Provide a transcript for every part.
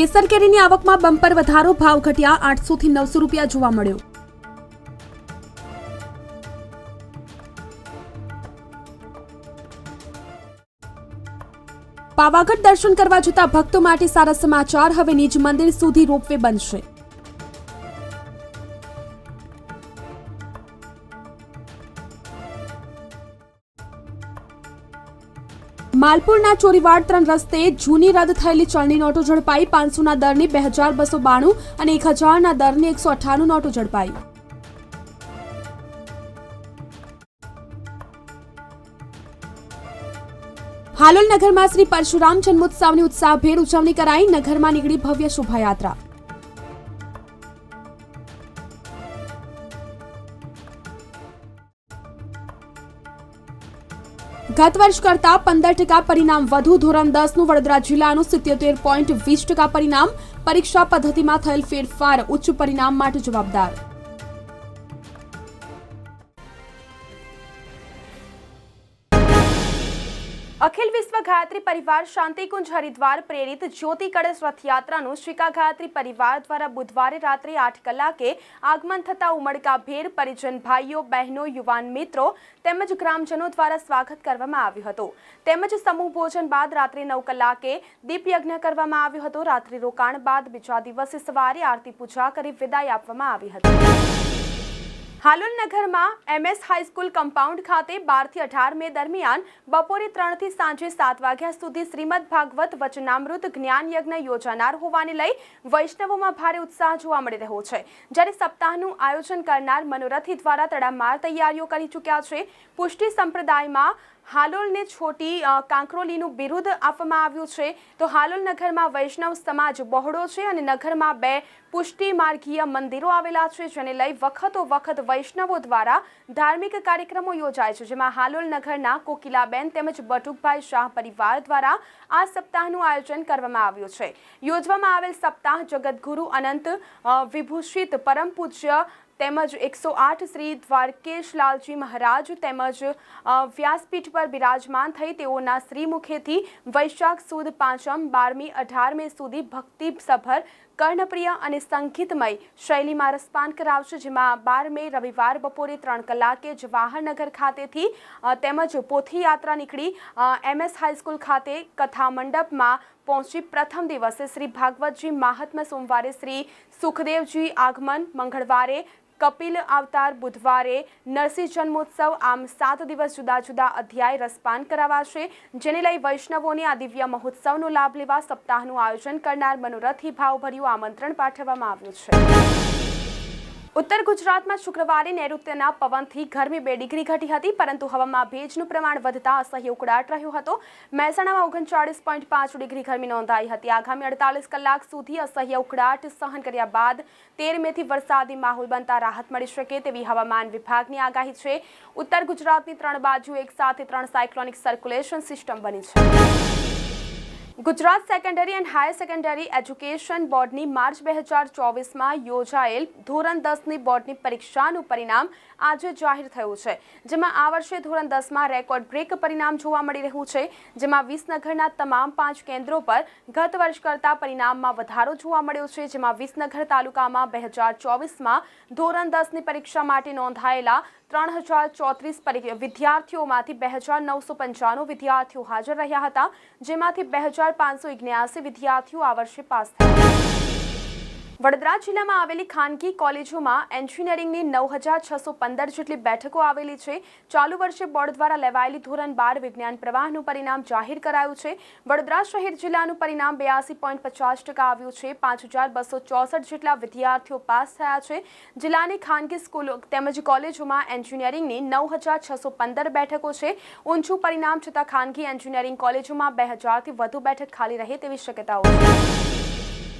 કેસર કેરીની આવકમાં બમ્પર વધારો, ભાવ ઘટ્યા આઠસો થી નવસો રૂપિયા જોવા મળ્યો. પાવાગઢ દર્શન કરવા જતા ભક્તો માટે સારા સમાચાર. હવે નિજ મંદિર સુધી રોપવે બનશે. માલપુરના ચોરીવાડ ત્રણ રસ્તે જૂની રદ થયેલી ચલણી નોટો ઝડપાઈ પાંચસોના દરની બે હજાર બસો બાણું અને એક હજારના દરની એકસો અઠ્ઠાણું નોટો ઝડપાઈ. હાલોલ નગરમાં શ્રી પરશુરામ જન્મોત્સવની ઉત્સાહભેર ઉજવણી કરાઈ નગરમાં નીકળી ભવ્ય શોભાયાત્રા. ગત વર્ષ કરતા પંદર ટકા પરિણામ વધુ. ધોરણ દસનું વડોદરા જિલ્લાનું સિત્યોતેર પોઈન્ટ વીસ ટકા પરિણામ. પરીક્ષા પદ્ધતિમાં થયેલ ફેરફાર ઉચ્ચ પરિણામ માટે જવાબદાર. અખિલ વિશ્વ ગાયત્રી પરિવાર શાંતિકુંજ હરિદ્વાર પ્રેરિત જ્યોતિ કળશ રથયાત્રાનું શ્રીકા ગાયત્રી પરિવાર દ્વારા બુધવારે રાત્રે આઠ કલાકે આગમન થતા ઉમળકાભેર પરિજન ભાઈઓ, બહેનો, યુવાન મિત્રો તેમજ ગ્રામજનો દ્વારા સ્વાગત કરવામાં આવ્યું હતું. તેમજ સમૂહ ભોજન બાદ રાત્રે નવ કલાકે દીપયજ્ઞ કરવામાં આવ્યો હતો. રાત્રિ રોકાણ બાદ બીજા દિવસે સવારે આરતી પૂજા કરી વિદાય આપવામાં આવી હતી. હાલોલ નગરમાં એમએસ હાઈસ્કૂલ કમ્પાઉન્ડ ખાતે બારથી અઢાર મે દરમિયાન બપોરે ત્રણથી સાંજે સાત વાગ્યા સુધી શ્રીમદ ભાગવત વચનામૃત જ્ઞાન યજ્ઞ યોજાનાર હોવાને લઈ વૈષ્ણવોમાં ભારે ઉત્સાહ જોવા મળી રહ્યો છે. જ્યારે સપ્તાહનું આયોજન કરનાર મનોરથી દ્વારા તડામાર તૈયારીઓ કરી ચૂક્યા છે. પુષ્ટિ સંપ્રદાયમાં હાલોલને છોટી કાંકરોલીનું બિરુદ આપવામાં આવ્યું છે. તો હાલોલ નગરમાં વૈષ્ણવ સમાજ બહોળો છે અને નગરમાં બે પુષ્ટિ માર્ગીય મંદિરો આવેલા છે, જેને લઈ વખતો વખત વૈષ્ણવો દ્વારા ધાર્મિક કાર્યક્રમો યોજાય છે, જેમાં હાલોલ નગરના કોકિલાબેન તેમજ બટુકભાઈ શાહ પરિવાર દ્વારા આ સપ્તાહનું આયોજન કરવામાં આવ્યું છે. યોજવામાં આવેલ સપ્તાહ જગતગુરુ અનંત વિભૂષિત પરમ પૂજ્ય તેમજ એકસો આઠ શ્રી દ્વારકેશ લાલજી મહારાજ તેમજ વ્યાસપીઠ પર બિરાજમાન થઈ તેઓના શ્રી મુખેથી વૈશાખ સુદ પાંચમ બારમી અઢાર મે સુધી ભક્તિ સભર કર્ણપ્રિય અને સંગીતમય શૈલીમાં રસપાન કરાવશે. જેમાં બાર મે રવિવાર બપોરે ત્રણ કલાકે જવાહરનગર ખાતેથી તેમજ પોથી યાત્રા નીકળી એમએસ હાઈસ્કૂલ ખાતે કથા મંડપમાં પહોંચી પ્રથમ દિવસે શ્રી ભાગવતજી મહાત્મા સોમવારે શ્રી સુખદેવજી આગમન મંગળવારે કપિલ અવતાર બુધવારે નરસિંહ જન્મોત્સવ આમ સાત દિવસ જુદા જુદા અધ્યાય રસપાન કરાવાશે, જેને લઈ વૈષ્ણવોને આ દિવ્ય મહોત્સવનો લાભ લેવા સપ્તાહનું આયોજન કરનાર મનોરથી ભાવભર્યું આમંત્રણ પાઠવવામાં આવ્યું છે. ઉત્તર ગુજરાતમાં શુક્રવારે નૈઋત્યના પવનથી ગરમી બે ડિગ્રી ઘટી હતી, પરંતુ હવામાં ભેજનું પ્રમાણ વધતા અસહ્ય ઉકળાટ રહ્યો હતો. મહેસાણામાં ઓગણચાળીસ પોઈન્ટ પાંચ ડિગ્રી ગરમી નોંધાઈ હતી. આગામી અડતાલીસ કલાક સુધી અસહ્ય ઉકળાટ સહન કર્યા બાદ તેર મેથી વરસાદી માહોલ બનતા રાહત મળી શકે તેવી હવામાન વિભાગની આગાહી છે. ઉત્તર ગુજરાતની ત્રણ બાજુ એક સાથે ત્રણ સાયક્લોનિક સર્ક્યુલેશન સિસ્ટમ બની છે. Gujarat secondary and higher secondary education બોર્ડની માર્ચ બે હજાર ચોવીસમાં યોજાયેલ ધોરણ દસની બોર્ડની પરીક્ષાનું પરિણામ આજે જાહેર થયું છે, જેમાં આ વર્ષે ધોરણ દસમાં રેકોર્ડ બ્રેક પરિણામ જોવા મળી રહ્યું છે, જેમાં વિસનગરના તમામ પાંચ કેન્દ્રો પર ગત વર્ષ કરતાં પરિણામમાં વધારો જોવા મળ્યો છે, જેમાં વિસનગર તાલુકામાં બે હજાર ચોવીસમાં ધોરણ દસની પરીક્ષા માટે નોંધાયેલા ત્રણ હજાર ચોત્રીસ વિદ્યાર્થીઓમાંથી બે હજાર નવસો પંચાણું વિદ્યાર્થીઓ હાજર રહ્યા હતા, જેમાંથી બે હજાર પાંચસો વિદ્યાર્થીઓ આ વર્ષે પાસ થયા. વડોદરા જિલ્લામાં આવેલી ખાનગી કોલેજોમાં એન્જિનિયરિંગની નવ હજાર છસો પંદર જેટલી બેઠકો આવેલી છે. ચાલુ વર્ષે બોર્ડ દ્વારા લેવાયેલી ધોરણ બાર વિજ્ઞાન પ્રવાહનું પરિણામ જાહેર કરાયું છે. વડોદરા શહેર જિલ્લાનું પરિણામ બ્યાસી પોઈન્ટ પચાસ ટકા આવ્યું છે. પાંચ હજાર બસો ચોસઠ જેટલા વિદ્યાર્થીઓ પાસ થયા છે. જિલ્લાની ખાનગી સ્કૂલો તેમજ કોલેજોમાં એન્જિનિયરિંગની નવ હજાર છસો પંદર બેઠકો છે. ઊંચું પરિણામ છતાં ખાનગી એન્જિનિયરિંગ કોલેજોમાં બે હજારથી વધુ બેઠક ખાલી રહે તેવી શક્યતાઓ છે.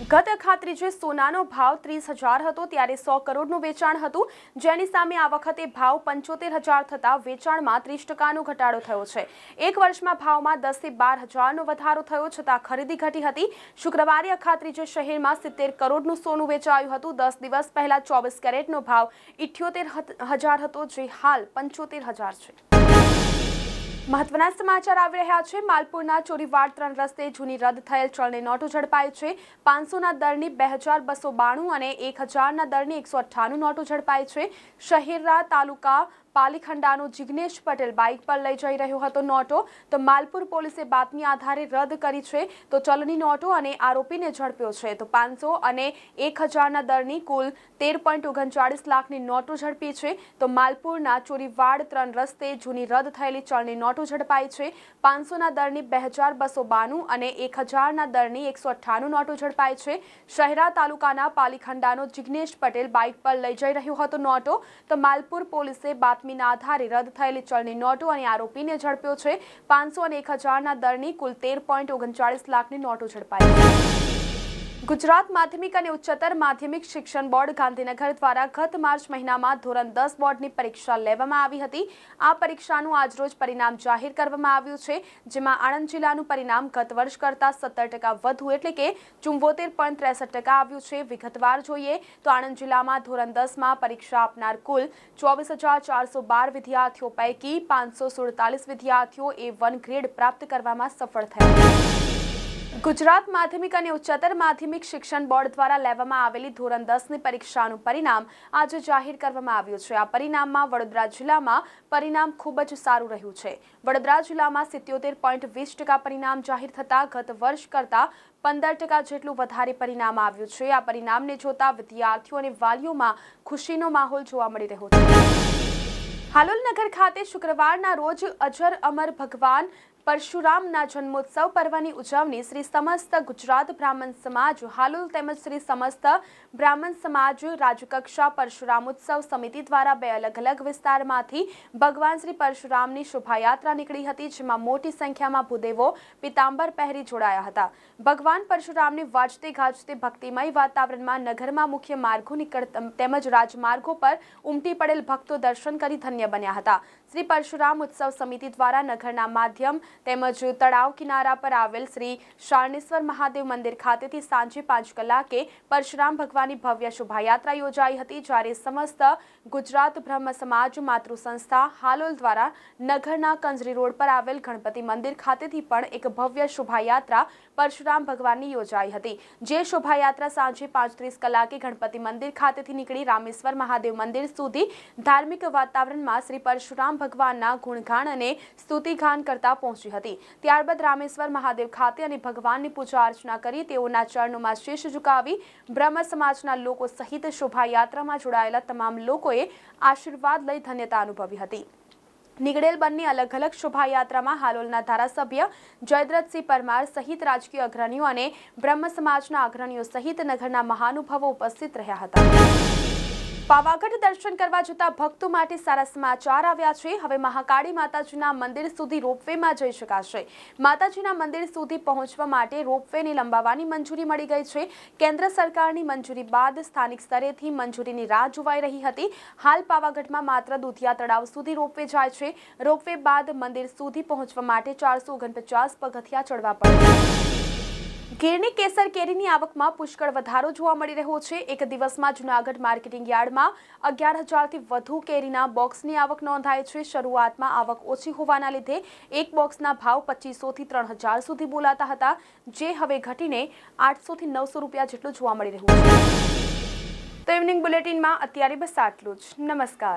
ગત ખાતરીજે સોનાનો ભાવ ત્રીસ હજાર હતો, ત્યારે સો કરોડનું વેચાણ હતું. જેની સામે આ વખતે ભાવ પંચોતેર હજાર થતાં વેચાણમાં ત્રીસ ટકાનો ઘટાડો થયો છે. એક વર્ષમાં ભાવમાં દસથી બાર હજારનો વધારો થયો, છતાં ખરીદી ઘટી હતી. શુક્રવારે અખાત્રીજે શહેરમાં સિત્તેર કરોડનું સોનું વેચાયું હતું. દસ દિવસ પહેલાં ચોવીસ કેરેટનો ભાવ ઇઠ્યોતેર હજાર હતો, જે હાલ પંચોતેર હજાર છે. મહત્વના સમાચાર આવી રહ્યા છે. માલપુરના ચોરીવાડ ત્રણ રસ્તે જૂની રદ થયેલ ચલણી નોટો ઝડપાઈ છે. પાંચસોના દરની બે હજાર બસો બાણું અને એક હજારના દરની એકસો અઠ્ઠાણું નોટો ઝડપાઈ છે. શહેરા તાલુકા પાલીખંડાનો જિગ્નેશ પટેલ બાઇક પર લઈ જઈ રહ્યો હતો નોટો. તો માલપુર પોલીસે બાતમી આધારે રદ કરી છે. તો ચલણી નોટો અને આરોપીને ઝડપ્યો છે. તો પાંચસો અને એક હજારના દરની કુલ તેર પોઈન્ટ ઓગણચાળીસ લાખની નોટો ઝડપી છે. તો માલપુરના ચોરીવાડ ત્રણ રસ્તે જૂની રદ થયેલી ચલણી નોટો ઝડપાઈ છે. પાંચસોના દરની બે હજાર બસો બાણું અને એક હજારના દરની એકસો અઠ્ઠાણું નોટો ઝડપાઈ છે. શહેરા તાલુકાના પાલીખંડાનો જિગ્નેશ પટેલ બાઇક પર લઈ જઈ રહ્યો હતો નોટો. તો માલપુર પોલીસે બાતમીના આધારે રદ થયેલી ચલણી નોટો અને આરોપીને ઝડપ્યો છે. પાંચસો અને એક હજારના દરની કુલ તેર પોઈન્ટ ઓગણચાળીસ લાખની નોટો ઝડપાઈ. ગુજરાત માધ્યમિક અને ઉચ્ચતર માધ્યમિક શિક્ષણ બોર્ડ ગાંધીનગર દ્વારા ગત માર્ચ મહિનામાં ધોરણ દસ બોર્ડની પરીક્ષા લેવામાં આવી હતી. આ પરીક્ષાનું આજરોજ પરિણામ જાહેર કરવામાં આવ્યું છે, જેમાં આણંદ જિલ્લાનું પરિણામ ગત વર્ષ કરતાં સત્તર ટકા વધુ એટલે કે ચુંબોતેર પોઈન્ટ ત્રેસઠ ટકા આવ્યું છે. વિગતવાર જોઈએ તો આણંદ જિલ્લામાં ધોરણ દસમાં પરીક્ષા આપનાર કુલ ચોવીસ હજાર ચારસો બાર વિદ્યાર્થીઓ પૈકી પાંચસો સુડતાલીસ વિદ્યાર્થીઓ એ વન ગ્રેડ પ્રાપ્ત કરવામાં સફળ થયા. ગુજરાત માધ્યમિક અને ઉચ્ચતર માધ્યમિક શિક્ષણ બોર્ડ દ્વારા લેવામાં આવેલી ધોરણ દસની પરીક્ષાનું પરિણામ આજે જાહેર કરવામાં આવ્યું છે. આ પરિણામમાં વડોદરા જિલ્લામાં પરિણામ ખૂબ જ સારું રહ્યું છે. વડોદરા જિલ્લામાં સિત્યોતેર પોઈન્ટ વીસ ટકા પરિણામ જાહેર થતાં ગત વર્ષ કરતાં પંદર ટકા જેટલું વધારે પરિણામ આવ્યું છે. આ પરિણામને જોતા વિદ્યાર્થીઓ અને વાલીઓમાં ખુશીનો માહોલ જોવા મળી રહ્યો છે. હાલોલ નગર ખાતે શુક્રવારના રોજ અજર અમર ભગવાન પરશુરામના જન્મોત્સવ પર્વની ઉજવણી શ્રી સમસ્ત ગુજરાત બ્રાહ્મણ સમાજ, હાલોલ તેમજ શ્રી સમસ્ત બ્રાહ્મણ સમાજ રાજ્યકક્ષા પરશુરામોત્સવ સમિતિ દ્વારા બે અલગ અલગ વિસ્તારમાંથી ભગવાન શ્રી પરશુરામની શોભાયાત્રા નીકળી હતી, જેમાં મોટી સંખ્યામાં ભૂદેવો પિતાંબર પહેરી જોડાયા હતા. ભગવાન પરશુરામની વાજતે ગાજતે ભક્તિમય વાતાવરણમાં નગરમાં મુખ્ય માર્ગો નીકળ તેમજ રાજમાર્ગો પર ઉમટી પડેલ ભક્તો દર્શન કરી ધન્ય બન્યા હતા. શ્રી પરશુરામ ઉત્સવ સમિતિ દ્વારા નગરના માધ્યમ તેમજ તળાવ કિનારા પર આવેલ શ્રી શારણેશ્વર મહાદેવ મંદિર ખાતેથી સાંજે પાંચ કલાકે પરશુરામ ભગવાનની ભવ્ય શોભાયાત્રા યોજાઈ હતી, જ્યારે સમસ્ત ગુજરાત બ્રહ્મ સમાજ માતૃ સંસ્થા હાલોલ દ્વારા નગરના કંજરી રોડ પર આવેલ ગણપતિ મંદિર ખાતેથી પણ એક ભવ્ય શોભાયાત્રા પરશુરામ ભગવાનની યોજાઈ હતી. જે શોભાયાત્રા સાંજે પાંચ ત્રીસ કલાકે ગણપતિ મંદિર ખાતેથી નીકળી રામેશ્વર મહાદેવ મંદિર સુધી ધાર્મિક વાતાવરણમાં શ્રી પરશુરામ ભગવાનના ગુણગાન અને સ્તુતિગાન કરતા પહોંચી હતી. ત્યારબાદ રામેશ્વર મહાદેવ ખાતે અને ભગવાનની પૂજા અર્ચના કરી તેઓના ચરણોમાં શીશ ઝુકાવી બ્રહ્મ સમાજના લોકો સહિત શોભાયાત્રામાં જોડાયેલા તમામ લોકોએ આશીર્વાદ લઈ ધન્યતા અનુભવી હતી. નીકળેલ બંને અલગ અલગ શોભાયાત્રામાં હાલોલના ધારાસભ્ય જયદ્રથસિંહ પરમાર સહિત રાજકીય અગ્રણીઓ અને બ્રહ્મ સમાજના અગ્રણીઓ સહિત નગરના મહાનુભાવો ઉપસ્થિત રહ્યા હતા. પાવાગઢ દર્શન કરવા જતા ભક્તો માટે સારા સમાચાર આવ્યા છે. હવે મહાકાળી માતાજીના મંદિર સુધી રોપવેમાં જઈ શકાશે. માતાજીના મંદિર સુધી પહોંચવા માટે રોપવેને લંબાવવાની મંજૂરી મળી ગઈ છે. કેન્દ્ર સરકારની મંજૂરી બાદ સ્થાનિક સ્તરેથી મંજૂરીની રાહ જોવાઈ રહી હતી. હાલ પાવાગઢમાં માત્ર દુધિયા તળાવ સુધી રોપવે જાય છે. રોપવે બાદ મંદિર સુધી પહોંચવા માટે ચારસો ઓગણપચાસ પગથિયા ચડવા પડે ગીરની કેસર કેરીની આવકમાં પુષ્કળ વધારો જોવા મળી રહ્યો છે. એક દિવસમાં જુનાગઢ માર્કેટિંગ યાર્ડમાં અગિયાર હજારથી વધુ કેરીના બોક્સની આવક નોંધાઈ છે. શરૂઆતમાં આવક ઓછી હોવાના લીધે એક બોક્સના ભાવ પચીસોથી ત્રણ હજાર સુધી બોલાતા હતા, જે હવે ઘટીને આઠસોથી નવસો રૂપિયા જેટલું જોવા મળી રહ્યું છે. તો ઇવનિંગ બુલેટિનમાં અત્યારે બસ આટલું જ. નમસ્કાર.